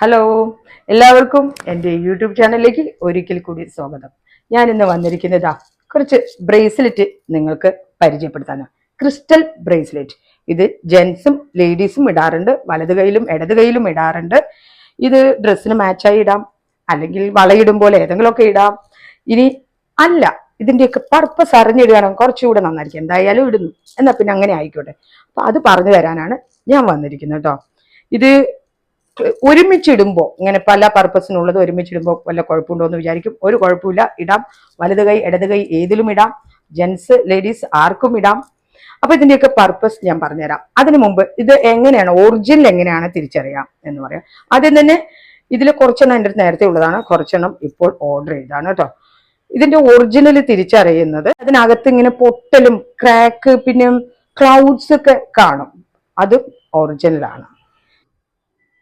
Hello എല്ലാവർക്കും എന്റെ YouTube ചാനലിലേക്ക് ഒരിക്കൽ കൂടി സ്വാഗതം. ഞാൻ ഇന്ന് വന്നിരിക്കുന്നത് കുറച്ച് ബ്രേസ്ലെറ്റ് നിങ്ങൾക്ക് പരിചയപ്പെടുത്താനാണ് ക്രിസ്റ്റൽ ബ്രേസ്ലെറ്റ് ഇത് ജെൻസും ലേഡീസും ഇടാറുണ്ട്. വലത് കൈയിലും ഇടത് കൈയിലും ഇടാറുണ്ട്. ഇത് ഡ്രസ്സിന് മാച്ചായി ഇടാം. അല്ലെങ്കിൽ വളയിടും പോലെ ഏതെങ്കിലുമൊക്കെ ഇടാം. ഇനി അല്ല ഇതിന്റെയൊക്കെ പർപ്പസ് അറിഞ്ഞിടുകയാണെങ്കിൽ കുറച്ചുകൂടെ നന്നായിരിക്കും. എന്തായാലും ഇടുന്നു. എന്നാൽ പിന്നെ അങ്ങനെ ആയിക്കോട്ടെ. അപ്പം അത് പറഞ്ഞു തരാനാണ് ഞാൻ വന്നിരിക്കുന്നത് കേട്ടോ ഇത് ഒരുമിച്ചിടുമ്പോൾ ഇങ്ങനെ പല പർപ്പസിനുള്ളത് ഒരുമിച്ചിടുമ്പോൾ വല്ല കുഴപ്പമുണ്ടോ എന്ന് വിചാരിക്കും. ഒരു കുഴപ്പമില്ല ഇടാം. വലത് കൈ ഇടത് കൈ ഏതിലും ഇടാം. ജെൻസ് ലേഡീസ് ആർക്കും ഇടാം. അപ്പൊ ഇതിന്റെയൊക്കെ പർപ്പസ് ഞാൻ പറഞ്ഞുതരാം. അതിനു മുമ്പ് ഇത് എങ്ങനെയാണ് ഒറിജിനൽ എങ്ങനെയാണ് തിരിച്ചറിയാം എന്ന് പറയാം. ആദ്യം തന്നെ ഇതിൽ കുറച്ചെണ്ണം എന്റെ നേരത്തെ ഉള്ളതാണ്. കുറച്ചെണ്ണം ഇപ്പോൾ ഓർഡർ ചെയ്താണ് കേട്ടോ. ഇതിന്റെ ഒറിജിനൽ തിരിച്ചറിയുന്നത് അതിനകത്ത് ഇങ്ങനെ പൊട്ടലും ക്രാക്ക് പിന്നെ ക്ലൗഡ്സ് ഒക്കെ കാണും. അതും ഒറിജിനലാണ്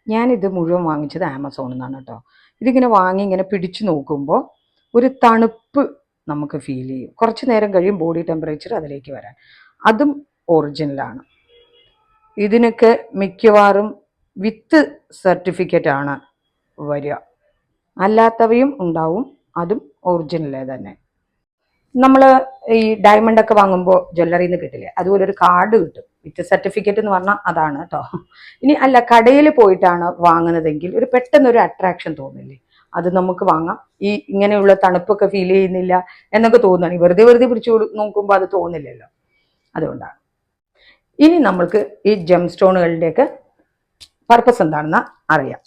ഞാനിത് മുഴുവൻ വാങ്ങിച്ചത് ആമസോണിൽ നിന്നാണ് കേട്ടോ. ഇതിങ്ങനെ വാങ്ങി ഇങ്ങനെ പിടിച്ചു നോക്കുമ്പോൾ ഒരു തണുപ്പ് നമുക്ക് ഫീൽ ചെയ്യും. കുറച്ച് നേരം കഴിയും ബോഡി ടെമ്പറേച്ചർ അതിലേക്ക് വരാൻ. അതും ഒറിജിനലാണ് ഇതിനൊക്കെ മിക്കവാറും വിത്ത് സർട്ടിഫിക്കറ്റ് ആണ് വരിക. അല്ലാത്തവയും ഉണ്ടാവും അതും ഒറിജിനലേ തന്നെ. നമ്മൾ ഈ ഡയമണ്ട് ഒക്കെ വാങ്ങുമ്പോൾ ജ്വല്ലറിയിൽ നിന്ന് കിട്ടില്ലേ അതുപോലെ ഒരു കാർഡ് കിട്ടും. വിത്ത് സർട്ടിഫിക്കറ്റ് എന്ന് പറഞ്ഞാൽ അതാണ് കേട്ടോ ഇനി അല്ല കടയിൽ പോയിട്ടാണ് വാങ്ങുന്നതെങ്കിൽ ഒരു പെട്ടെന്നൊരു അട്രാക്ഷൻ തോന്നില്ലേ? അത് നമുക്ക് വാങ്ങാം. ഈ ഇങ്ങനെയുള്ള തണുപ്പൊക്കെ ഫീൽ ചെയ്യുന്നില്ല എന്നൊക്കെ തോന്നുകയാണ് വെറുതെ വെറുതെ പിടിച്ചു നോക്കുമ്പോൾ അത് തോന്നില്ലല്ലോ. അതുകൊണ്ടാണ്. ഇനി നമ്മൾക്ക് ഈ ജെം സ്റ്റോണുകളുടെയൊക്കെ പർപ്പസ് എന്താണെന്ന് അറിയാം.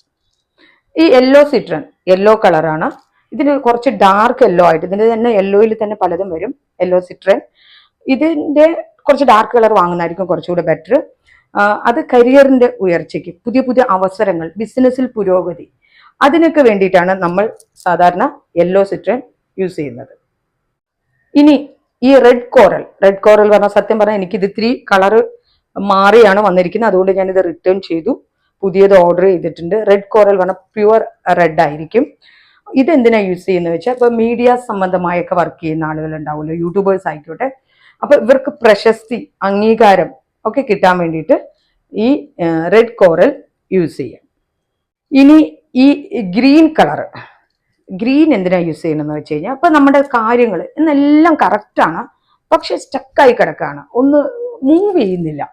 ഈ യെല്ലോ സിട്രൺ യെല്ലോ കളറാണ് ഇതിന് കുറച്ച് ഡാർക്ക് യെല്ലോ ആയിട്ട് ഇതിന്റെ തന്നെ യെല്ലോയിൽ തന്നെ പലതും വരും. യെല്ലോ സിട്രൻ ഇതിന്റെ കുറച്ച് ഡാർക്ക് കളർ വാങ്ങുന്നതായിരിക്കും കുറച്ചുകൂടെ ബെറ്റർ അത് കരിയറിന്റെ ഉയർച്ചയ്ക്ക് പുതിയ പുതിയ അവസരങ്ങൾ ബിസിനസ്സിൽ പുരോഗതി. അതിനൊക്കെ വേണ്ടിയിട്ടാണ് നമ്മൾ സാധാരണ യെല്ലോ സിട്രൻ യൂസ് ചെയ്യുന്നത്. ഇനി ഈ റെഡ് കോറൽ റെഡ് കോറൽ പറഞ്ഞാൽ സത്യം പറഞ്ഞാൽ എനിക്കിത് ഇത്തിരി കളർ മാറിയാണ് വന്നിരിക്കുന്നത്. അതുകൊണ്ട് ഞാനിത് റിട്ടേൺ ചെയ്തു. പുതിയത് ഓർഡർ ചെയ്തിട്ടുണ്ട്. റെഡ് കോറൽ പറഞ്ഞാൽ പ്യുവർ റെഡ് ആയിരിക്കും. ഇതെന്തിനാ യൂസ് ചെയ്യുന്നത് വെച്ചാൽ ഇപ്പൊ മീഡിയ സംബന്ധമായൊക്കെ വർക്ക് ചെയ്യുന്ന ആളുകൾ ഉണ്ടാവുമല്ലോ യൂട്യൂബേഴ്സ് ആയിക്കോട്ടെ. അപ്പൊ ഇവർക്ക് പ്രശസ്തി അംഗീകാരം ഒക്കെ കിട്ടാൻ വേണ്ടിയിട്ട് ഈ റെഡ് കോറൽ യൂസ് ചെയ്യാം. ഇനി ഈ ഗ്രീൻ കളർ ഗ്രീൻ എന്തിനാ യൂസ് ചെയ്യണമെന്ന് വെച്ച് കഴിഞ്ഞാൽ അപ്പൊ നമ്മുടെ കാര്യങ്ങൾ എന്നെല്ലാം കറക്റ്റാണ് പക്ഷെ സ്റ്റക്കായി കിടക്കാണ്. ഒന്ന് മൂവ് ചെയ്യുന്നില്ല.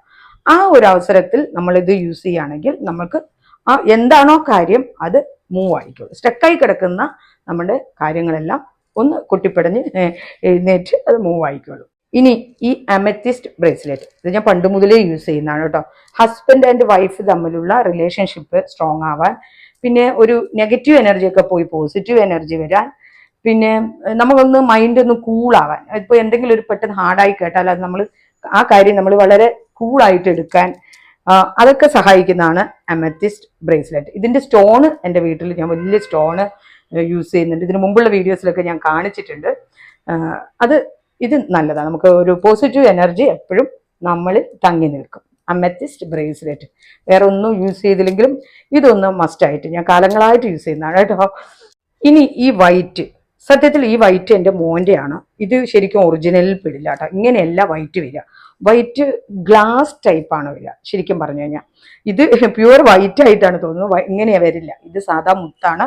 ആ ഒരു അവസരത്തിൽ നമ്മൾ ഇത് യൂസ് ചെയ്യുകയാണെങ്കിൽ നമുക്ക് ആ എന്താണോ കാര്യം അത് മൂവ് ആയിക്കോളും. സ്റ്റക്കായി കിടക്കുന്ന നമ്മുടെ കാര്യങ്ങളെല്ലാം ഒന്ന് കൊട്ടിപ്പടഞ്ഞ് എഴുന്നേറ്റ് അത് മൂവ് ആയിക്കോളും. ഇനി ഈ അമെത്തിസ്റ്റ് ബ്രേസ്ലെറ്റ് ഇത് ഞാൻ പണ്ട് മുതലേ യൂസ് ചെയ്യുന്നതാണ് കേട്ടോ. ഹസ്ബൻഡ് ആൻഡ് വൈഫ് തമ്മിലുള്ള റിലേഷൻഷിപ്പ് സ്ട്രോങ് ആവാൻ പിന്നെ ഒരു നെഗറ്റീവ് എനർജി ഒക്കെ പോയി പോസിറ്റീവ് എനർജി വരാൻ പിന്നെ നമുക്കൊന്ന് മൈൻഡ് ഒന്ന് കൂളാവാൻ ഇപ്പോൾ എന്തെങ്കിലും ഒരു പെട്ടെന്ന് ഹാർഡായി കേട്ടാൽ അത് നമ്മൾ ആ കാര്യം നമ്മൾ വളരെ കൂളായിട്ട് എടുക്കാൻ അതൊക്കെ സഹായിക്കുന്നതാണ് അമത്തിസ്റ്റ് ബ്രേസ്ലെറ്റ് ഇതിന്റെ സ്റ്റോണ് എന്റെ വീട്ടിൽ ഞാൻ വലിയ സ്റ്റോണ് യൂസ് ചെയ്യുന്നുണ്ട്. ഇതിന് മുമ്പുള്ള വീഡിയോസിലൊക്കെ ഞാൻ കാണിച്ചിട്ടുണ്ട്. അത് ഇത് നല്ലതാണ്. നമുക്ക് ഒരു പോസിറ്റീവ് എനർജി എപ്പോഴും നമ്മൾ തങ്ങി നിൽക്കും. അമത്തിസ്റ്റ് ബ്രേസ്ലെറ്റ് വേറെ ഒന്നും യൂസ് ചെയ്തില്ലെങ്കിലും ഇതൊന്ന് മസ്റ്റായിട്ട് ഞാൻ കാലങ്ങളായിട്ട് യൂസ് ചെയ്യുന്നതാണ് കേട്ടോ. ഇനി ഈ വൈറ്റ് സത്യത്തിൽ ഈ വൈറ്റ് എന്റെ മോന്റെയാണ് ഇത് ശരിക്കും ഒറിജിനലിൽ പെടില്ല കേട്ടോ. ഇങ്ങനെയല്ല വൈറ്റ് വരിക. വൈറ്റ് ഗ്ലാസ് ടൈപ്പാണ് വരിക ശരിക്കും പറഞ്ഞു കഴിഞ്ഞാൽ ഇത് പ്യുവർ വൈറ്റ് ആയിട്ടാണ് തോന്നുന്നത്. ഇങ്ങനെയാ വരില്ല. ഇത് സാധാ മുത്താണ്.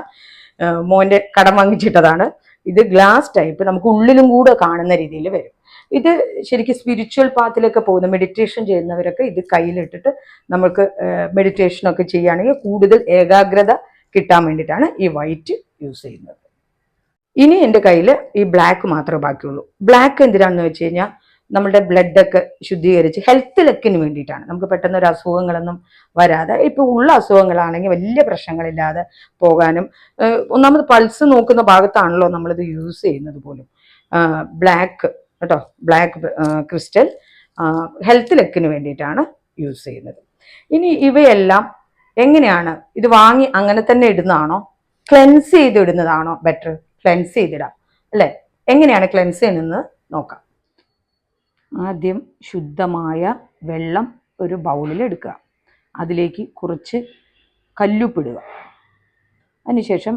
മോന്റെ കടം വാങ്ങിച്ചിട്ടതാണ്. ഇത് ഗ്ലാസ് ടൈപ്പ് നമുക്ക് ഉള്ളിലും കൂടെ കാണുന്ന രീതിയിൽ വരും. ഇത് ശരിക്കും സ്പിരിച്വൽ പാത്തിലൊക്കെ പോകുന്ന മെഡിറ്റേഷൻ ചെയ്യുന്നവരൊക്കെ ഇത് കയ്യിലിട്ടിട്ട് നമുക്ക് മെഡിറ്റേഷനൊക്കെ ചെയ്യുകയാണെങ്കിൽ കൂടുതൽ ഏകാഗ്രത കിട്ടാൻ വേണ്ടിയിട്ടാണ് ഈ വൈറ്റ് യൂസ് ചെയ്യുന്നത്. ഇനി എന്റെ കയ്യിൽ ഈ ബ്ലാക്ക് മാത്രമേ ബാക്കിയുള്ളൂ. ബ്ലാക്ക് എന്തിനാണെന്ന് വെച്ച് കഴിഞ്ഞാൽ നമ്മുടെ ബ്ലഡൊക്കെ ശുദ്ധീകരിച്ച് ഹെൽത്ത് ലക്കിന് വേണ്ടിയിട്ടാണ്. നമുക്ക് പെട്ടെന്ന് ഒരു അസുഖങ്ങളൊന്നും വരാതെ ഇപ്പൊ ഉള്ള അസുഖങ്ങളാണെങ്കിൽ വലിയ പ്രശ്നങ്ങളില്ലാതെ പോകാനും ഒന്നാമത് പൾസ് നോക്കുന്ന ഭാഗത്താണല്ലോ നമ്മളിത് യൂസ് ചെയ്യുന്നത് പോലും. ബ്ലാക്ക് കേട്ടോ ബ്ലാക്ക് ക്രിസ്റ്റൽ ഹെൽത്ത് ലക്കിന് വേണ്ടിയിട്ടാണ് യൂസ് ചെയ്യുന്നത്. ഇനി ഇവയെല്ലാം എങ്ങനെയാണ്? ഇത് വാങ്ങി അങ്ങനെ തന്നെ ഇടുന്നതാണോ? ക്ലെൻസ് ചെയ്ത് ഇടുന്നതാണോ ബെറ്റർ ക്ലെൻസ് ചെയ്തിടാം. അല്ലേ? എങ്ങനെയാണ് ക്ലെൻസ് ചെയ്യുന്നത്? നോക്കാം. ആദ്യം ശുദ്ധമായ വെള്ളം ഒരു ബൗളിൽ എടുക്കുക. അതിലേക്ക് കുറച്ച് കല്ലുപ്പിടുക. അതിനുശേഷം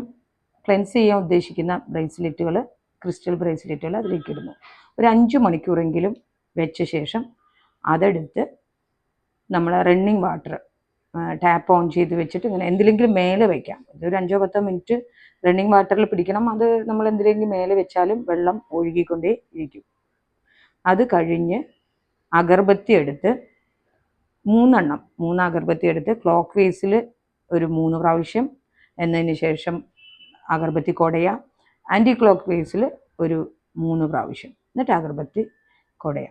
ക്ലെൻസ് ചെയ്യാൻ ഉദ്ദേശിക്കുന്ന ബ്രേസ്ലെറ്റുകൾ ക്രിസ്റ്റൽ ബ്രേസ്ലെറ്റുകൾ അതിലേക്ക് ഇടുന്നു. ഒരു അഞ്ച് മണിക്കൂറെങ്കിലും വെച്ച ശേഷം അതെടുത്ത് നമ്മൾ റണ്ണിങ് വാട്ടർ ടാപ്പ് ഓൺ ചെയ്ത് വെച്ചിട്ട് ഇങ്ങനെ എന്തിലെങ്കിലും മേലെ വയ്ക്കാം ഇതൊരു അഞ്ചോ പത്തോ മിനിറ്റ് റണ്ണിങ് വാട്ടറിൽ പിടിക്കണം. അത് നമ്മൾ എന്തിലെങ്കിലും മേലെ വെച്ചാലും വെള്ളം ഒഴുകിക്കൊണ്ടേ ഇരിക്കും. അത് കഴിഞ്ഞ് അഗർബത്തി എടുത്ത് മൂന്നെണ്ണം മൂന്ന് അഗർബത്തി എടുത്ത് ക്ലോക്ക് വേസിൽ ഒരു മൂന്ന് പ്രാവശ്യം എന്നതിന് ശേഷം അഗർബത്തി കൊടയ. ആന്റി ക്ലോക്ക് വേസിൽ ഒരു മൂന്ന് പ്രാവശ്യം. എന്നിട്ട് അഗർബത്തി കൊടയ.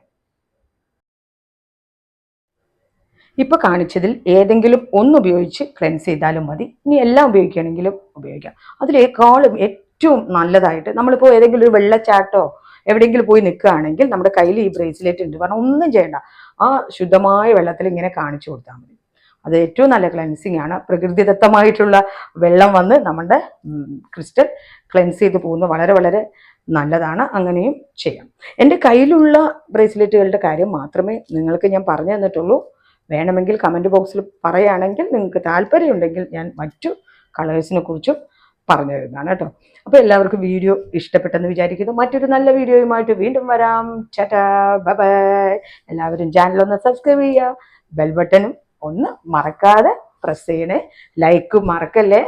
ഇപ്പോൾ കാണിച്ചതിൽ ഏതെങ്കിലും ഒന്ന് ഉപയോഗിച്ച് ക്ലെൻസ് ചെയ്താലും മതി. ഇനി എല്ലാം ഉപയോഗിക്കുകയാണെങ്കിലും ഉപയോഗിക്കാം. അതിലേക്കാളും ഏറ്റവും നല്ലതായിട്ട് നമ്മളിപ്പോൾ ഏതെങ്കിലും ഒരു വെള്ളച്ചാട്ടോ എവിടെയെങ്കിലും പോയി നിൽക്കുകയാണെങ്കിൽ നമ്മുടെ കയ്യിൽ ഈ ബ്രേസ്ലെറ്റ് ഉണ്ട്. കാരണം ഒന്നും ചെയ്യണ്ട. ആ ശുദ്ധമായ വെള്ളത്തിൽ ഇങ്ങനെ കാണിച്ചു കൊടുത്താൽ മതി. അത് ഏറ്റവും നല്ല ക്ലെൻസിങ് ആണ്. പ്രകൃതിദത്തമായിട്ടുള്ള വെള്ളം വന്ന് നമ്മുടെ ക്രിസ്റ്റൽ ക്ലെൻസ് ചെയ്ത് പോകുന്നത് വളരെ വളരെ നല്ലതാണ്. അങ്ങനെയും ചെയ്യാം. എന്റെ കയ്യിലുള്ള ബ്രേസ്ലെറ്റുകളുടെ കാര്യം മാത്രമേ നിങ്ങൾക്ക് ഞാൻ പറഞ്ഞു തന്നിട്ടുള്ളൂ. വേണമെങ്കിൽ കമന്റ് ബോക്സിൽ പറയുകയാണെങ്കിൽ നിങ്ങൾക്ക് താല്പര്യമുണ്ടെങ്കിൽ ഞാൻ മറ്റു കളേഴ്സിനെ കുറിച്ചും പറഞ്ഞു തരുന്നതാണ് കേട്ടോ. അപ്പോൾ എല്ലാവർക്കും വീഡിയോ ഇഷ്ടപ്പെട്ടെന്ന് വിചാരിക്കുന്നു. മറ്റൊരു നല്ല വീഡിയോയുമായിട്ട് വീണ്ടും വരാം. ചാറ്റാ ബൈ എല്ലാവരും ചാനൽ ഒന്ന് സബ്സ്ക്രൈബ് ചെയ്യുക. ബെൽ ബട്ടണും ഒന്ന് മറക്കാതെ പ്രസ് ചെയ്യണേ. ലൈക്ക് മറക്കല്ലേ?